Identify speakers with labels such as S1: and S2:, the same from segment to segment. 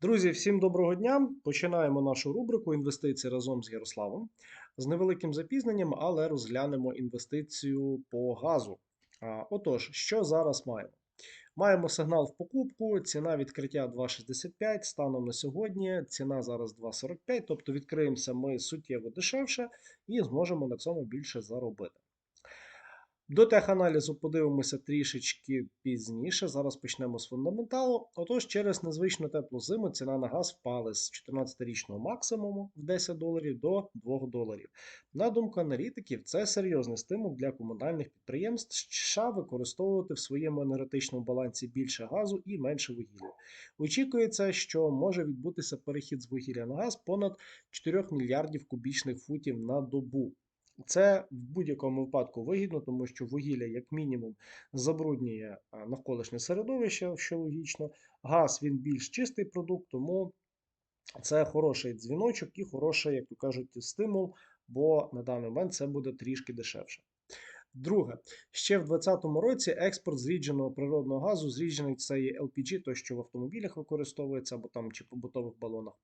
S1: Друзі, всім доброго дня! Починаємо нашу рубрику інвестиції разом з Ярославом. З невеликим запізненням, але розглянемо інвестицію по газу. Отож, що зараз маємо? Маємо сигнал в покупку, ціна відкриття 2,65 станом на сьогодні. Ціна зараз 2,45, тобто відкриємося ми суттєво дешевше і зможемо на цьому більше заробити. До теханалізу подивимося трішечки пізніше. Зараз почнемо з фундаменталу. Отож, через незвично теплу зиму ціна на газ впала з 14-річного максимуму в 10 доларів до 2 доларів. На думку аналітиків, це серйозний стимул для комунальних підприємств США використовувати в своєму енергетичному балансі більше газу і менше вугілля. Очікується, що може відбутися перехід з вугілля на газ понад 4 мільярдів кубічних футів на добу. Це в будь-якому випадку вигідно, тому що вугілля, як мінімум, забруднює навколишнє середовище, що логічно. Газ він більш чистий продукт, тому це хороший дзвіночок і хороший, як то кажуть, стимул, бо на даний момент це буде трішки дешевше. Друге, ще в 2020 році експорт зрідженого природного газу, зріджений це є LPG, той, що в автомобілях використовується або там чи побутових балонах,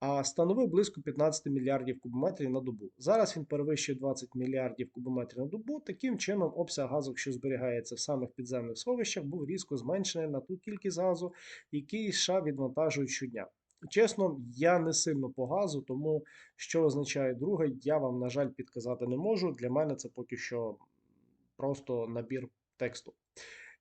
S1: а становив близько 15 мільярдів кубометрів на добу. Зараз він перевищує 20 мільярдів кубометрів на добу. Таким чином, обсяг газу, що зберігається в самих підземних сховищах, був різко зменшений на ту кількість газу, який США відвантажують щодня. Чесно, я не сильно по газу, тому що означає друге, я вам, на жаль, підказати не можу. Для мене це поки що просто набір тексту.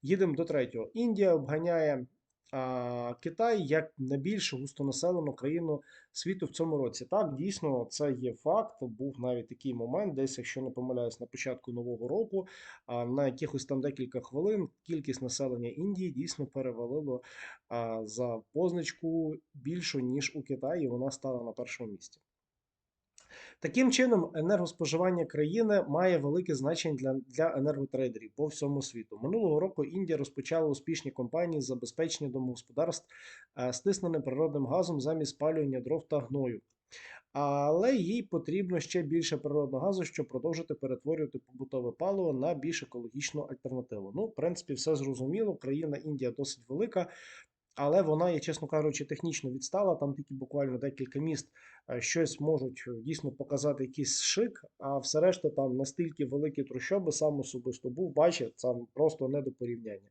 S1: Їдемо до третього. Індія обганяє а, Китай як найбільш густонаселену країну світу в цьому році. Так, дійсно, це є факт. Був навіть такий момент, десь, якщо не помиляюсь, на початку нового року, а, на якихось там декілька хвилин кількість населення Індії дійсно перевалило а, за позначку більшу, ніж у Китаї. Вона стала на першому місці. Таким чином, енергоспоживання країни має велике значення для, для енерготрейдерів по всьому світу. Минулого року Індія розпочала успішні кампанії з забезпечення домогосподарств е, стисненим природним газом замість спалювання дров та гною. Але їй потрібно ще більше природного газу, щоб продовжити перетворювати побутове паливо на більш екологічну альтернативу. Ну, в принципі, все зрозуміло. Країна Індія досить велика, але вона є, чесно кажучи, технічно відстала. Там тільки буквально декілька міст е, щось можуть е, дійсно показати якийсь шик, а все решта там настільки великі трущоби, сам особисто був, бачив, там просто не до порівняння.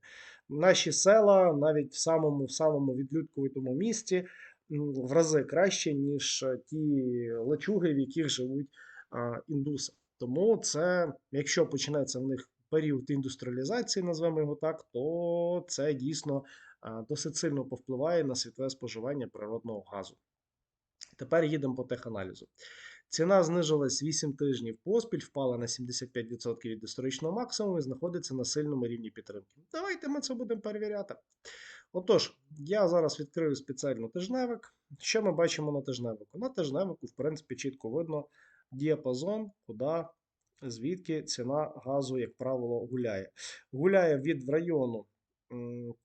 S1: Наші села навіть в самому в самому відлюдковитому місті в рази краще, ніж е, ті лачуги, в яких живуть індуси. Тому це, якщо починається в них період індустріалізації, назвемо його так, то це дійсно досить сильно повпливає на світове споживання природного газу. Тепер їдемо по теханалізу. Ціна знизилась 8 тижнів поспіль, впала на 75% від історичного максимуму і знаходиться на сильному рівні підтримки. Давайте ми це будемо перевіряти. Отож, я зараз відкрию спеціально тижневик. Що ми бачимо на тижневику? На тижневику, в принципі, чітко видно діапазон, куди, звідки ціна газу, як правило, гуляє. Гуляє від району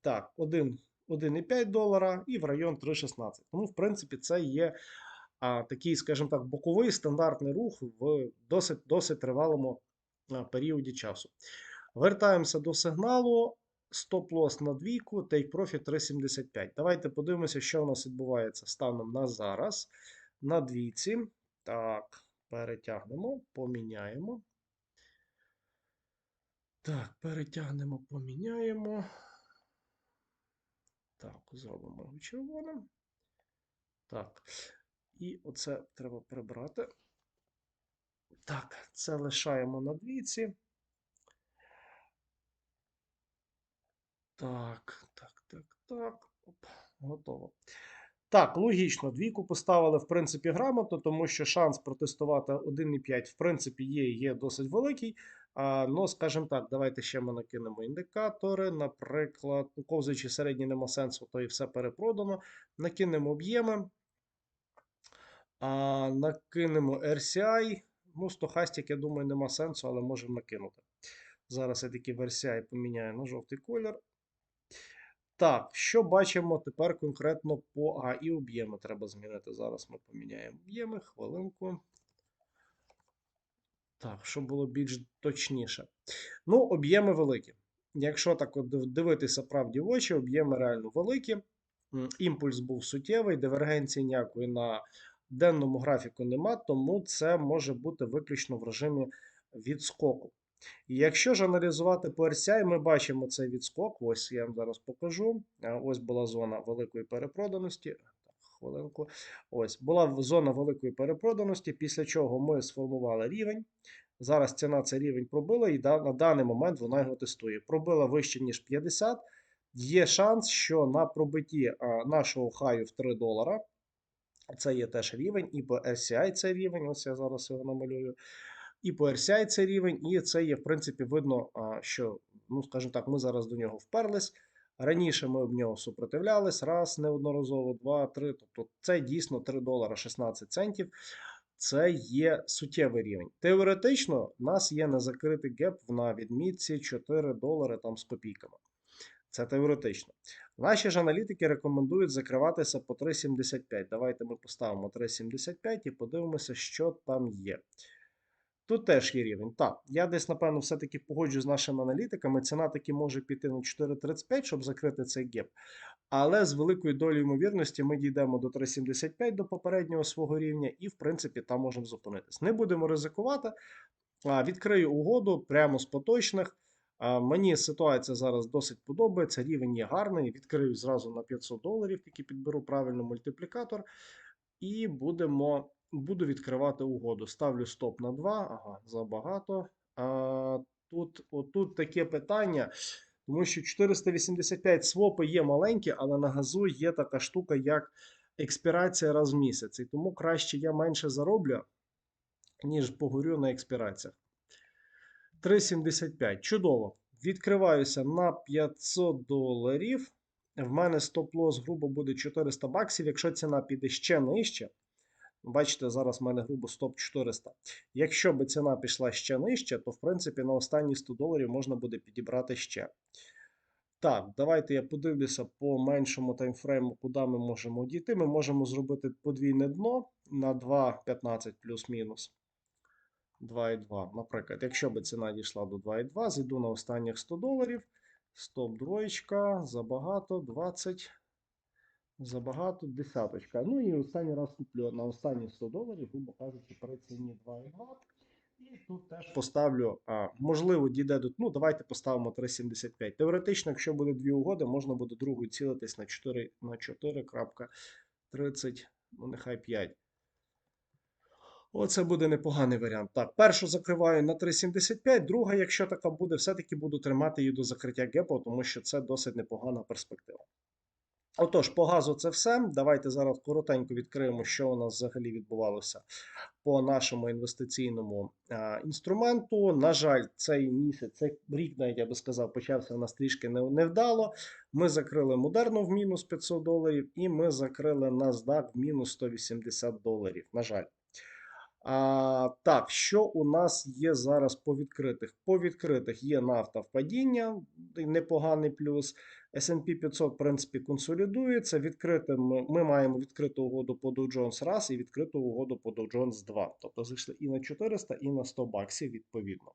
S1: так, 1,5 долара і в район 3,16. Тому, в принципі, це є а, такий, скажімо так, боковий стандартний рух в досить, досить тривалому періоді часу. Вертаємося до сигналу. Стоп-лосс на двійку, take profit 3,75. Давайте подивимося, що у нас відбувається станом на зараз. На двійці. Так, перетягнемо, поміняємо. Так, перетягнемо, поміняємо. Так, зробимо його червоним. Так. І оце треба прибрати. Так, це лишаємо на двійці. Так, так, так, так. Оп, готово. Так, логічно, двійку поставили, в принципі, грамотно, тому що шанс протестувати 1,5, в принципі, є є досить великий. А, Ну, скажімо так, давайте ще ми накинемо індикатори. Наприклад, ковзаючи середній нема сенсу, то і все перепродано. Накинемо об'єми. А, Накинемо RCI. Ну, стохастик, я думаю, нема сенсу, але можемо накинути. Зараз я таки в RCI поміняю на жовтий колір. Так, що бачимо тепер конкретно по. А, і об'єми треба змінити. Зараз ми поміняємо об'єми, хвилинку. Так, щоб було більш точніше. Ну, об'єми великі. Якщо так от дивитися правді в очі, об'єми реально великі. імпульс був суттєвий, дивергенції ніякої на денному графіку нема, тому це може бути виключно в режимі відскоку. Якщо ж аналізувати по RSI, ми бачимо цей відскок. Ось я вам зараз покажу. Ось була зона великої перепроданості. Хвилинку. Ось була зона великої перепроданості, після чого ми сформували рівень. Зараз ціна цей рівень пробила, і на даний момент вона його тестує. Пробила вище, ніж 50. Є шанс, що на пробитті нашого хаю в 3 долара. Це є теж рівень, і по RCI це рівень. Ось я зараз його намалюю. І по RCI це рівень, і це є, в принципі, видно, що, ну, скажімо так, ми зараз до нього вперлись. Раніше ми об нього супротивлялись, раз, неодноразово, два, три. Тобто це дійсно 3 долара 16 центів. Це є суттєвий рівень. Теоретично, у нас є незакритий геп на відмітці 4 долари там з копійками. Це теоретично. Наші ж аналітики рекомендують закриватися по 3,75. Давайте ми поставимо 3,75 і подивимося, що там є. Тут теж є рівень. Так, я десь, напевно, все-таки погоджу з нашими аналітиками. Ціна таки може піти на 4,35, щоб закрити цей геп. Але з великою долею ймовірності ми дійдемо до 3,75 до попереднього свого рівня, і, в принципі, там можемо зупинитись. Не будемо ризикувати. Відкрию угоду прямо з поточних. Мені ситуація зараз досить подобається. Рівень є гарний. Відкрию зразу на 500 доларів, тільки підберу правильно мультиплікатор. І будемо, буду відкривати угоду. Ставлю стоп на 2. Ага, забагато. А, тут, отут таке питання. Тому що 485 свопи є маленькі, але на газу є така штука, як експірація раз в місяць. І тому краще я менше зароблю, ніж погорю на експіраціях. 3,75. Чудово. Відкриваюся на 500 доларів. В мене стоп-лосс грубо буде 400 баксів. Якщо ціна піде ще нижче, бачите, зараз в мене грубо стоп 400. Якщо би ціна пішла ще нижче, то в принципі на останні 100 доларів можна буде підібрати ще. Так, давайте я подивлюся по меншому таймфрейму, куди ми можемо дійти. Ми можемо зробити подвійне дно на 2,15 плюс-мінус. 2,2. Наприклад, якщо би ціна дійшла до 2,2, зайду на останніх 100 доларів. Стоп, двоєчка, забагато, 20. Забагато, десяточка. Ну і останній раз куплю на останні 100 доларів, грубо кажучи, при ціні 2,2. І тут теж поставлю, а, можливо, дійде до. Ну, давайте поставимо 3,75. Теоретично, якщо буде дві угоди, можна буде другою цілитись на 4 на 4.30, ну нехай 5. Оце буде непоганий варіант. Так, першу закриваю на 3,75, друга, якщо така буде, все-таки буду тримати її до закриття гепу, тому що це досить непогана перспектива. Отож, по газу це все. Давайте зараз коротенько відкриємо, що у нас взагалі відбувалося по нашому інвестиційному а, інструменту. На жаль, цей місяць, цей рік, навіть я би сказав, почався у нас трішки невдало. Ми закрили модерну в мінус 500 доларів, і ми закрили NASDAQ в мінус 180 доларів. На жаль. А, так, що у нас є зараз по відкритих? По відкритих є нафта в падіння, непоганий плюс. S&P 500, в принципі, консолідується. Відкритим ми, маємо відкриту угоду по Dow Jones раз і відкриту угоду по Dow Jones 2. Тобто зайшли і на 400, і на 100 баксів відповідно.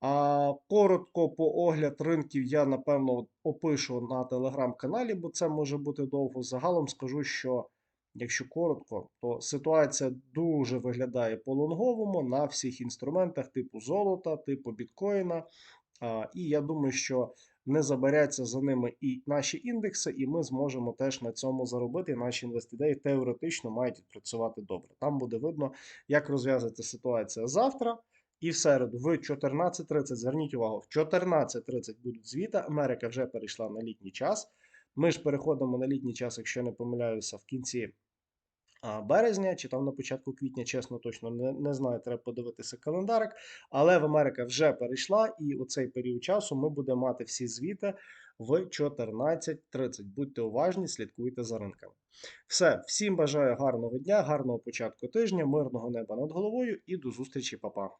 S1: А коротко по огляд ринків я напевно опишу на телеграм-каналі, бо це може бути довго. Загалом скажу, що якщо коротко, то ситуація дуже виглядає по лонговому на всіх інструментах типу золота, типу біткоїна. І я думаю, що не заберяться за ними і наші індекси, і ми зможемо теж на цьому заробити. Наші інвестидеї теоретично мають відпрацювати добре. Там буде видно, як розв'язується ситуація завтра. І в середу в 14.30, зверніть увагу, в 14.30 будуть звіти. Америка вже перейшла на літній час. Ми ж переходимо на літній час, якщо не помиляюся, в кінці березня чи там на початку квітня, чесно, точно не, не знаю, треба подивитися календарик. Але в Америка вже перейшла, і у цей період часу ми будемо мати всі звіти в 14.30. Будьте уважні, слідкуйте за ринками. Все, всім бажаю гарного дня, гарного початку тижня, мирного неба над головою і до зустрічі, па-па.